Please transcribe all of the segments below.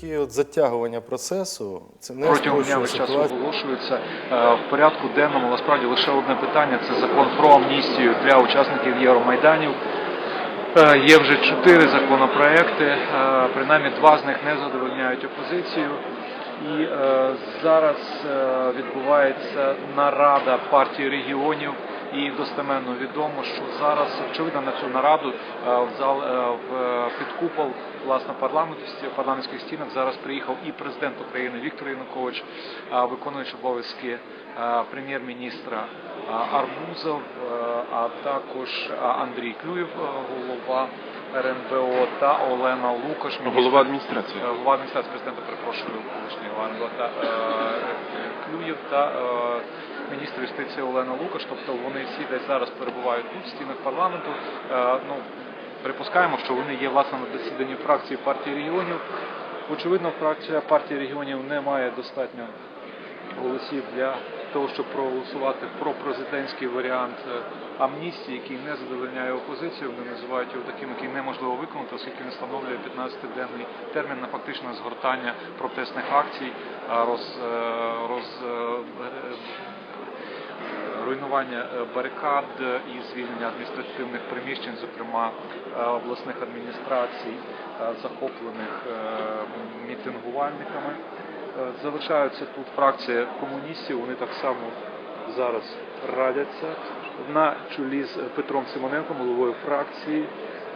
такі от затягування процесу, це не Протягом дня весь час оголошується е, в порядку денному. Насправді лише одне питання це закон про амністію для учасників Євромайданів. Е, Є вже чотири законопроекти, е, принаймні два з них не задовольняють опозицію. І зараз відбувається нарада партії регіонів, і достеменно відомо, що зараз очевидно на цю нараду е, в зал е, в е, під купол власне парламенту парламентських стінах зараз приїхав і президент України Віктор Янукович, виконуючий обов'язки прем'єр-міністра Арбузов, а також Андрій Клюєв, голова РНБО та Олена Лукаш, міністр- Голова адміністрації. Голова адміністрації президента, перепрошую, колишній Іван та е, Клюєв та е, міністр юстиції Олена Лукаш. Тобто вони всі десь зараз перебувають тут, в стінах парламенту. Е, ну, припускаємо, що вони є власне на засіданні фракції партії регіонів. Очевидно, фракція партії регіонів не має достатньо голосів для того, щоб проголосувати про президентський варіант е, амністії, який не задовольняє опозицію. Вони називають його таким, який неможливо виконати, оскільки він встановлює 15-денний термін на фактичне згортання протестних акцій, роз, е, роз, руйнування е, барикад і звільнення адміністративних приміщень, зокрема е, обласних адміністрацій, е, захоплених е, мітингувальниками. Е, Залишаються тут фракція комуністів. Вони так само зараз радяться на чолі з Петром Симоненком, головою фракції.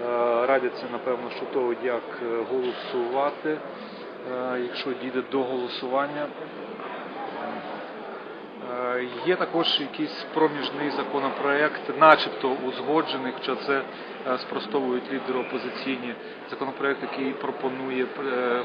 Е, Радяться напевно, що того, як е, голосувати, е, якщо дійде до голосування. Є також якийсь проміжний законопроект, начебто узгоджений, хоча це е, спростовують лідери опозиційні. Законопроект, який пропонує е,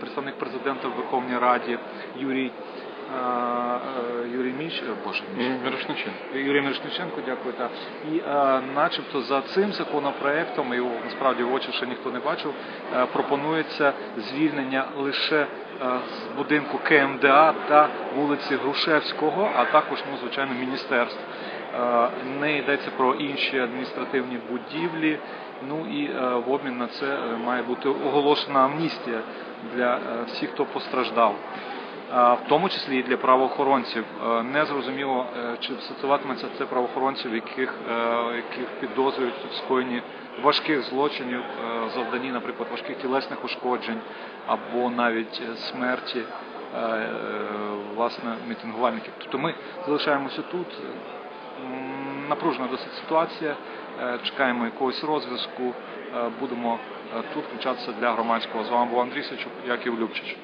представник президента в Верховній Раді Юрій е, Юрій Міч, Боже Міч. Мірошниченко. Юрій Мирошниченко, дякую. Так. І е, начебто за цим законопроектом, його насправді в очі ще ніхто не бачив, е, пропонується звільнення лише з будинку КМДА та вулиці Грушевського, а також, ну, звичайно, міністерств. Е, Не йдеться про інші адміністративні будівлі. Ну і е, в обмін на це е, має бути оголошена амністія для е, всіх, хто постраждав. В тому числі і для правоохоронців. Не зрозуміло, е, чи стосуватиметься це правоохоронців, яких, е, яких підозрюють в скоєнні важких злочинів, е, завданні, наприклад, важких тілесних ушкоджень або навіть смерті власне мітингувальників. Тобто ми залишаємося тут. Напружена досить ситуація. Чекаємо якогось розв'язку. Будемо тут включатися для громадського. З вами був Андрій Сачук, Яків Любчич.